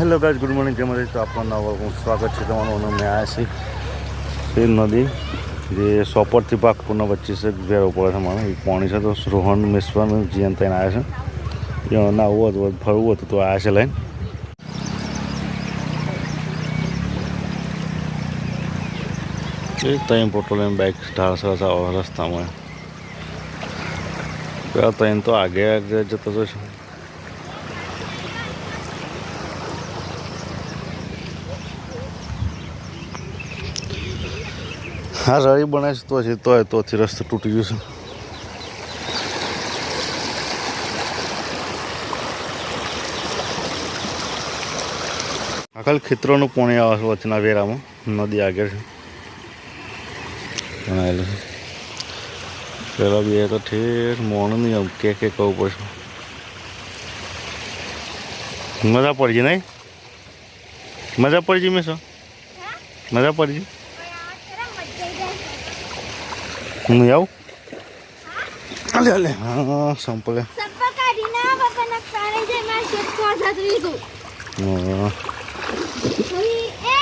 Hello guys good morning. કેમ છે? તો આપણને સ્વાગત છે તમારું. અને મેં આવ્યા છીએ તે નદી, જે સોપરથી બાગપુરના વચ્ચે છે, ઘેર પડે છે મારે પાણી છે તો રોહન મિશ્રણ જીવન થઈને આવ્યા છે. એ નાવું હતું, ફરવું હતું, તો આવ્યા છે લઈને. એ ત્રણ પેટ્રોલિયમ બાઇક ઢાળસર આવે રસ્તામાં. ત્યાં ત્રણ તો આગે આગે જતો જશે હા રળી બનાવીશ છે તો છે તોય તોથી રસ્તો તૂટી ગયો છે. આખલ ખેતરોનું પોણી આવે છે વચના વેરામાં. નદી આગળ છે. ભણાયેલું છે. પેલા બે તો ઠેર મોણ નહીં આમ કે કે કહું પડશે મજા પડી ગઈ નહીં? મજા પડી ગઈ મેં શું મજા પડી ગઈ હું આવું અલે અલે હા સંપલે સંપર્ક કાઢીને બાપાના કારણે જે મારા શેઠ કોઝા લીધું હા પછી એ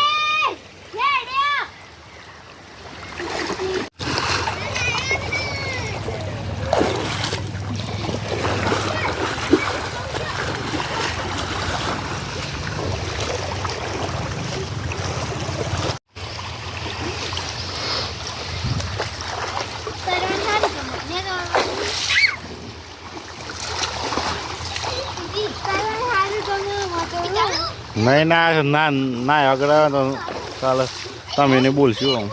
હેડ્યા તરણ હારી ગમે ને તો તરણ હારી ગમે મતો નહીં ના ના ના આગળ તો કાલે તમે એને બોલશું આમ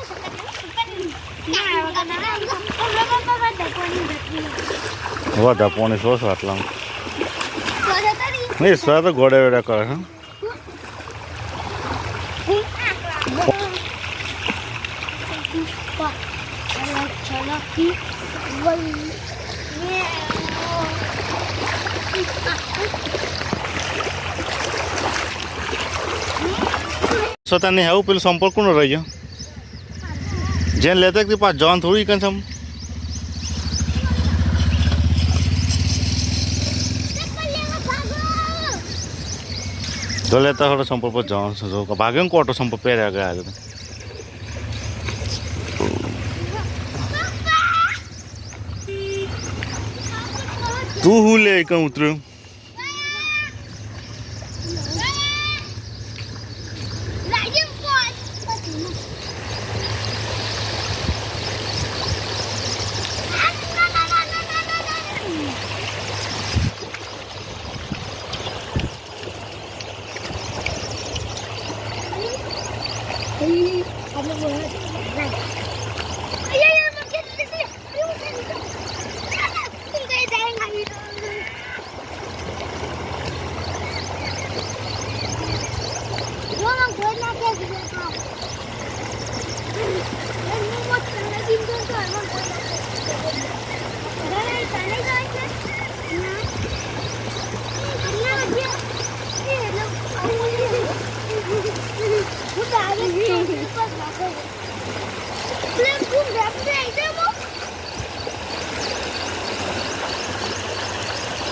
વધા પોણી સો આટલામાં નહીં સ્વા તો ઘોડે વેડા કરે છે સો આવું પેલું સંપર્ક કોનો રહી ગયો જેને લેતા કે પાછ જવાનું થોડું કન સમ તો લેતા થોડો સંપર્ક પર જવાનું છે જો ભાગે ને કોટો સંપર્ક પહેર્યા ગયા છે તું હું લે કં ઉતર્યું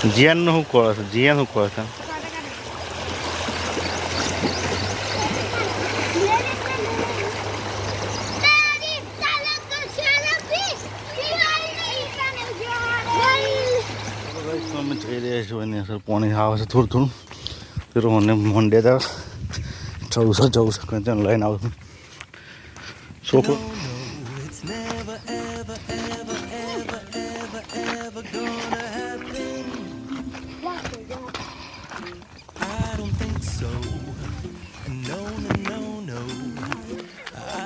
જીયાનનું શું કહો છો જીયાન શું કરો છો. પાણી આવે છે થોડું થોડું પેલું મને મંડે તો જવું છે જવું છે કંઈ ત્યાં લઈને આવું છું છોકરો It's never, ever, ever, ever, ever, ever gonna happen. I don't think so. No, no, no, no.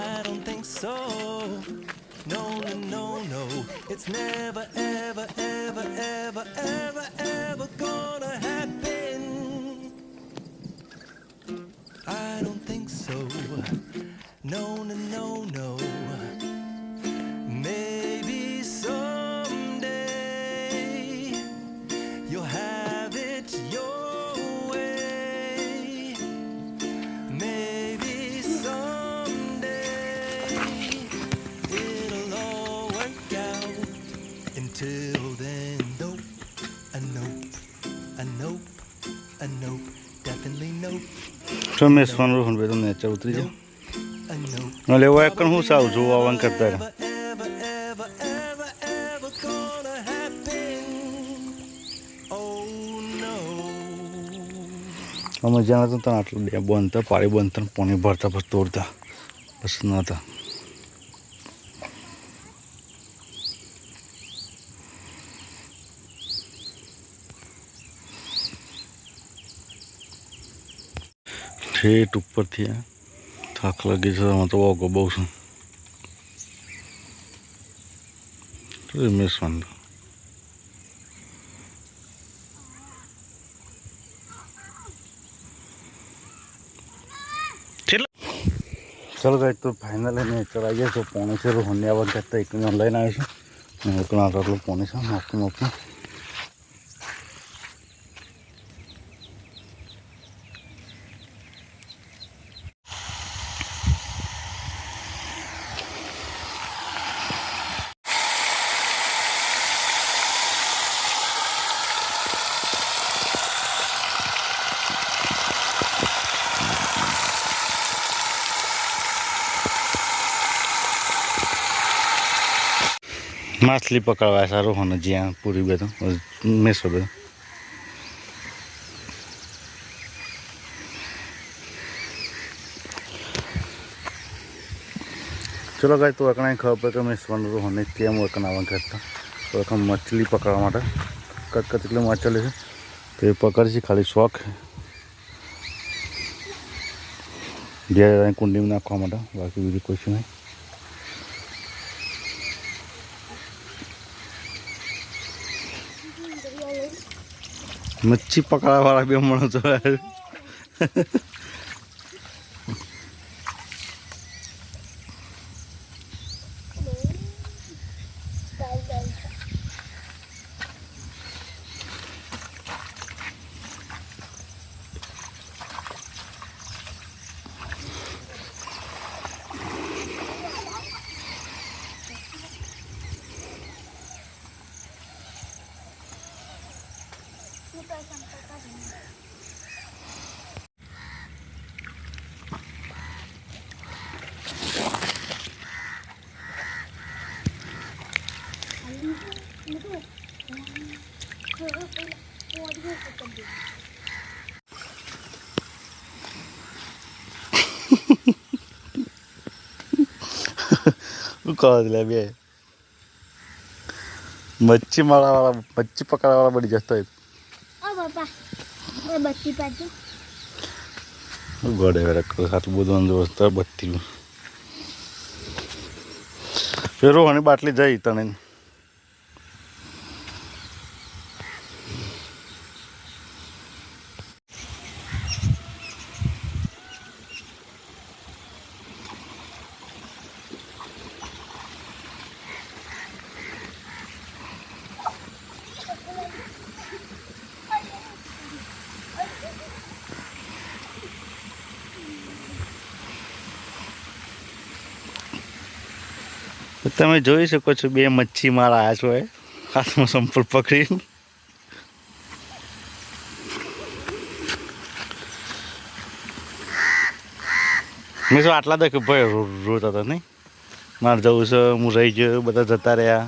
I don't think so. No, no, no, no. It's never, ever, ever, ever, મેસવાનું Rohan ભાઈ તો નેચર ઉતરી note. એટલે એવો એક હું સાવ જોવા આવવાનું કરતા. અમે જ્યાં હતા ત્યાં આટલું બે બંધ પાણી બંધ પાણી ભરતા, પછી તોડતા બસ નહોતા ઠેઠ ઉપરથી થાક લાગી છે આમાં તો વાગો બહુ છું. રમેશ વાંધો ચલો ગાઈ તો ફાઇનલ એને ચડાવી જાય તો પોણી. છે આવવા કરતા એક લઈને આવીશું અને એક આટલું પોણી છે માફી મોટું માછલી પકડવા સારું હોને જ્યાં પૂરી બધું, મેસો બધું. ચલો ગાય, તો એકણા ખબર પડે કે મેસવાનું હોને કેમ એકણાવા કરતા તો. એક મછલી પકડવા માટે કટ કટ એટલે મછલી છે. તો એ પકડશે ખાલી શોખ. ઘેર કુંડીમાં નાખવા માટે, બાકી બીજું કશું નહીં. મચ્છી પકડવા વાળા બે માણસો શું કહો લે બે મચ્છી મારવાવાળા મચ્છી પકડવાવાળા બની જતો હોય ઓ બાપા એ બત્તી પાડજો ગોડે વેરા આટલું બધું અંદર વસ્તુ બત્તી. ફેરો અને બાટલી તમે જોઈ શકો છો બે મચ્છી મારા છો એ હાથમાં સંપલ પકડી મેં શું આટલા દેખ ભાઈ રોતા હતા નહીં. મારે જવું છે, હું રહી ગયો, બધા જતા રહ્યા.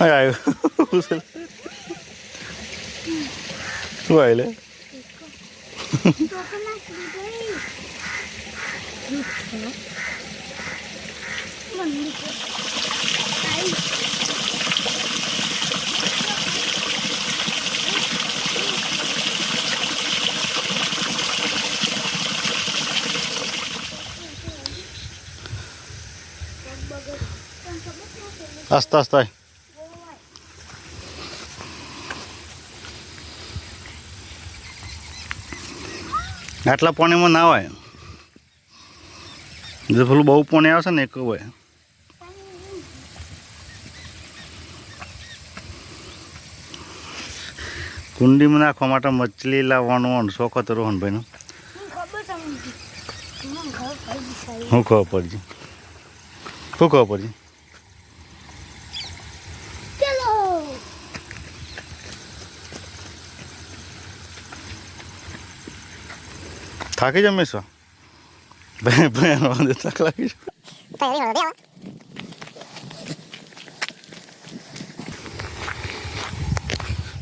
Ay, ay. શું આવેલે તો પેલા આટલા પાણીમાં ના હોય જે પેલું બહુ પાણી આવશે ને એક હોય કુંડીમાં નાખવા માટે મછલી લાવવાનો શોખ હતો રોહનભાઈનો હું ખબર શું ખબર પડજી શું ખબર પડજી ચલો થાકી જમીશ ભાઈ ભાઈ થાક લાગી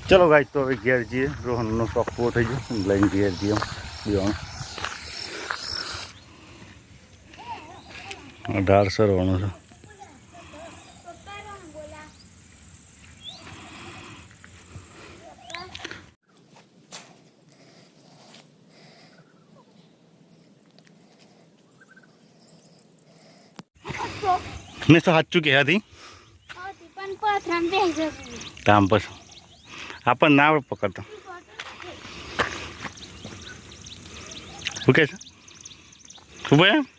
ચલો ગાય તો હવે ઘેર જઈએ. રોહનનો શોખ પૂરો થઈ ગયો. લઈને ઘેર જઈએ દેવાનું અઢારસો રહેવાનું છે. મેં તો સાચું કહ્યા હતી તામ. બેસી. આપણને ના પકડતા. શું કહે છે? શું ભાઈ?